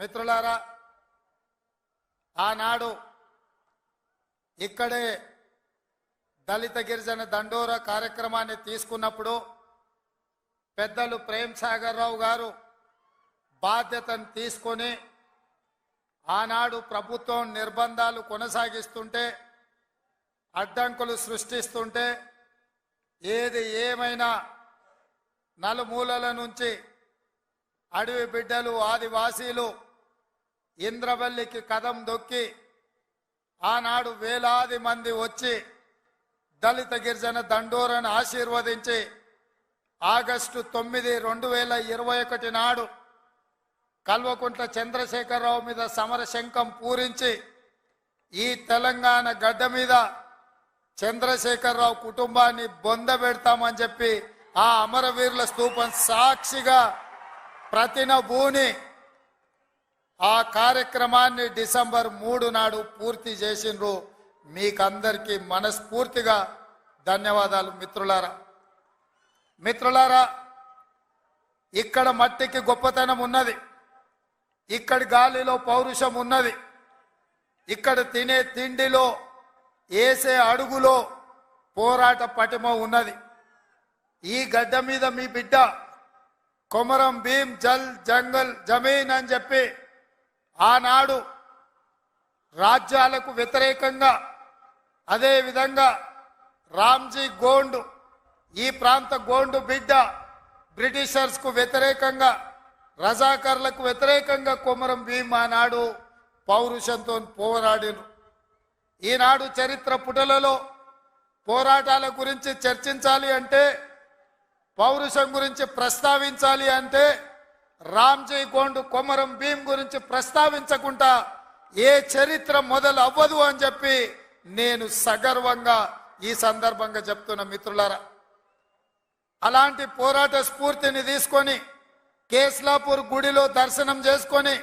మిత్రులారా ఆనాడు ఇక్కడే దళిత గిరిజన దండోర కార్యక్రమాన్ని తీసుకున్నప్పుడు పెద్దలు ప్రేమ్ సాగర్ రావు గారు బాధ్యతను తీసుకొని ఆనాడు ప్రభుత్వం నిర్బంధాలు కొనసాగిస్తుంటే అడ్డంకులు సృష్టిస్తుంటే ఏది ఏమైనా నలుమూలల నుంచి అడవి బిడ్డలు ఆదివాసీలు ఇంద్రవల్లికి కదం దొక్కి ఆనాడు వేలాది మంది వచ్చి దళిత గిరిజన దండోరను ఆశీర్వదించి ఆగస్టు తొమ్మిది రెండు వేల ఇరవై ఒకటి నాడు కల్వకుంట్ల చంద్రశేఖరరావు మీద సమర శంఖం పూరించి ఈ తెలంగాణ గడ్డ మీద చంద్రశేఖరరావు కుటుంబాన్ని బొంద పెడతామని చెప్పి ఆ అమరవీరుల స్తూపం సాక్షిగా ప్రతిన భూని ఆ కార్యక్రమాన్ని డిసెంబర్ మూడు నాడు పూర్తి చేసిండ్రు. మీకందరికీ మనస్ఫూర్తిగా ధన్యవాదాలు మిత్రులారా. మిత్రులారా ఇక్కడ మట్టికి గొప్పతనం ఉన్నది. ఇక్కడ గాలిలో పౌరుషం ఉన్నది. ఇక్కడ తినే తిండిలో వేసే అడుగులో పోరాట పటిమ ఉన్నది. ఈ గడ్డ మీద మీ బిడ్డ కొమరం భీం జల్ జంగల్ జమీన్ అని చెప్పి ఆనాడు రాజ్యాలకు వ్యతిరేకంగా అదేవిధంగా రామ్జీ గోండు ఈ ప్రాంత గోండు బిడ్డ బ్రిటిషర్స్కు వ్యతిరేకంగా రజాకర్లకు వ్యతిరేకంగా కొమరం భీమ్ ఆనాడు పౌరుషంతో పోరాడిను. ఈనాడు చరిత్ర పుటలలో పోరాటాల గురించి చర్చించాలి అంటే పౌరుషం గురించి ప్రస్తావించాలి అంటే రామ్జీ గోండు కొమరం భీం గురించి ప్రస్తావించకుండా ఏ చరిత్ర మొదలు అవ్వదు అని చెప్పి నేను సగర్వంగా ఈ సందర్భంగా చెప్తున్న మిత్రులారా. అలాంటి పోరాట స్ఫూర్తిని తీసుకొని కేస్లాపూర్ గుడిలో దర్శనం చేసుకొని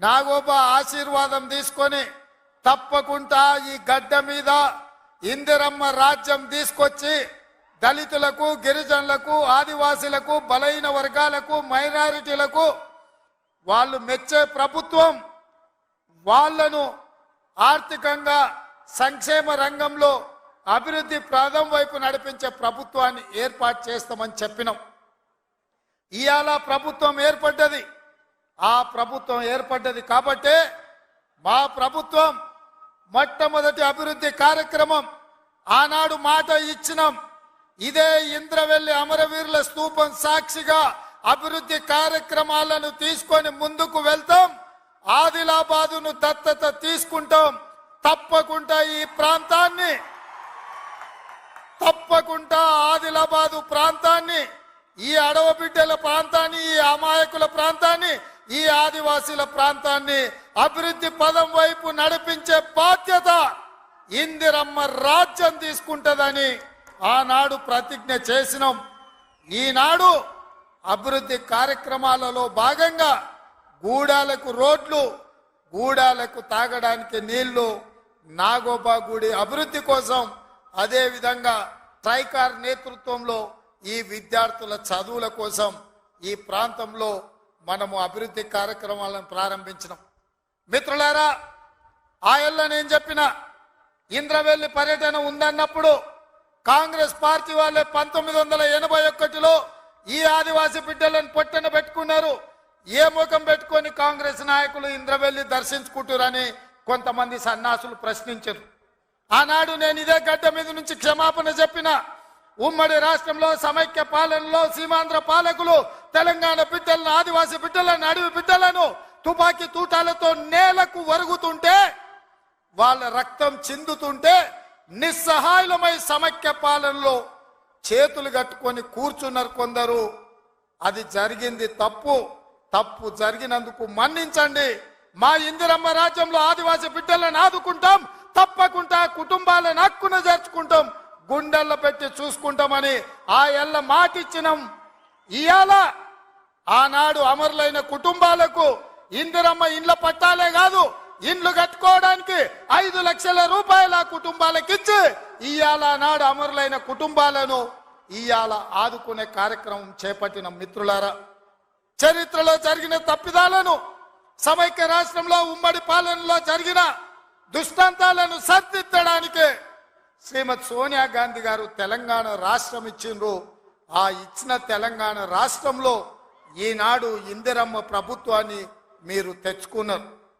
నాగోబా ఆశీర్వాదం తీసుకొని తప్పకుండా ఈ గడ్డ మీద ఇందిరమ్మ రాజ్యం తీసుకొచ్చి దళితులకు గిరిజనులకు ఆదివాసులకు బలైన వర్గాలకు మైనారిటీలకు వాళ్ళు మెచ్చే ప్రభుత్వం. వాళ్ళను ఆర్థికంగా సంక్షేమ రంగంలో అభివృద్ధి ప్రాధం వైపు నడిపించే ప్రభుత్వాన్ని ఏర్పాటు చేస్తామని చెప్పినాం. ఇవాళ ప్రభుత్వం ఏర్పడ్డది. ఆ ప్రభుత్వం ఏర్పడ్డది కాబట్టే మా ప్రభుత్వం మొట్టమొదటి అభివృద్ధి కార్యక్రమం ఆనాడు మాట ఇచ్చినాం. ఇదే ఇంద్రవెల్లి అమరవీరుల స్తూపం సాక్షిగా అభివృద్ధి కార్యక్రమాలను తీసుకొని ముందుకు వెళ్తాం. ఆదిలాబాదును దత్తత తీసుకుంటాం. తప్పకుండా ఈ ప్రాంతాన్ని తప్పకుండా ఆదిలాబాదు ప్రాంతాన్ని ఈ అడవ బిడ్డల ప్రాంతాన్ని ఈ అమాయకుల ప్రాంతాన్ని ఈ ఆదివాసీల ప్రాంతాన్ని అభివృద్ధి పదం వైపు నడిపించే బాధ్యత ఇందిరమ్మ రాజ్యం తీసుకుంటదని ఆనాడు ప్రతిజ్ఞ చేసినాం. ఈనాడు అభివృద్ధి కార్యక్రమాలలో భాగంగా గూడాలకు రోడ్లు గూడాలకు తాగడానికి నీళ్ళు నాగోబా గుడి అభివృద్ధి కోసం అదేవిధంగా ట్రైకార్ నేతృత్వంలో ఈ విద్యార్థుల చదువుల కోసం ఈ ప్రాంతంలో మనము అభివృద్ధి కార్యక్రమాలను ప్రారంభించినాం. మిత్రులారా ఆయల్లో నేను చెప్పిన ఇంద్రవెల్లి పర్యటన ఉందన్నప్పుడు కాంగ్రెస్ పార్టీ వాళ్ళే పంతొమ్మిది వందల ఎనభై ఒకటిలో ఈ ఆదివాసి బిడ్డలను పొట్టన పెట్టుకున్నారు. ఏ ముఖం పెట్టుకొని కాంగ్రెస్ నాయకులు ఇంద్రవెల్లి దర్శించుకుంటారని కొంతమంది సన్నాసులు ప్రశ్నించారు. ఆనాడు నేను ఇదే గడ్డ మీద నుంచి క్షమాపణ చెప్పిన ఉమ్మడి రాష్ట్రంలో సమైక్య పాలనలో సీమాంధ్ర పాలకులు తెలంగాణ బిడ్డలను ఆదివాసి బిడ్డలను అడవి బిడ్డలను తుపాకీ తూటాలతో నేలకు వరుగుతుంటే వాళ్ళ రక్తం చిందుతుంటే నిస్సహాయులమై సమైక్య పాలనలో చేతులు కట్టుకొని కూర్చున్నారు కొందరు. అది జరిగింది తప్పు. తప్పు జరిగినందుకు మన్నించండి. మా ఇందిరమ్మ రాజ్యంలో ఆదివాసి బిడ్డలను ఆదుకుంటాం. తప్పకుండా కుటుంబాలను హక్కున చేర్చుకుంటాం గుండెల్లో పెట్టి చూసుకుంటామని ఆ ఎల్ల మాటిచ్చినాం. ఇయాల ఆనాడు అమరులైన కుటుంబాలకు ఇందిరమ్మ ఇండ్ల పట్టాలే కాదు. ఇండ్లు కట్టుకోవడానికి ఐదు లక్షల రూపాయల కుటుంబాలకు ఇచ్చి ఇయాల నాడు అమరులైన కుటుంబాలను ఇయ్యాల ఆదుకునే కార్యక్రమం చేపట్టిన మిత్రులారా. చరిత్రలో జరిగిన తప్పిదాలను సమైక్య రాష్ట్రంలో ఉమ్మడి పాలనలో జరిగిన దుష్టాంతాలను సర్దిద్దడానికి శ్రీమతి సోనియా గాంధీ గారు తెలంగాణ రాష్ట్రం ఇచ్చిండ్రు. ఆ ఇచ్చిన తెలంగాణ రాష్ట్రంలో ఈనాడు ఇందిరమ్మ ప్రభుత్వాన్ని మీరు తెచ్చుకున్నారు.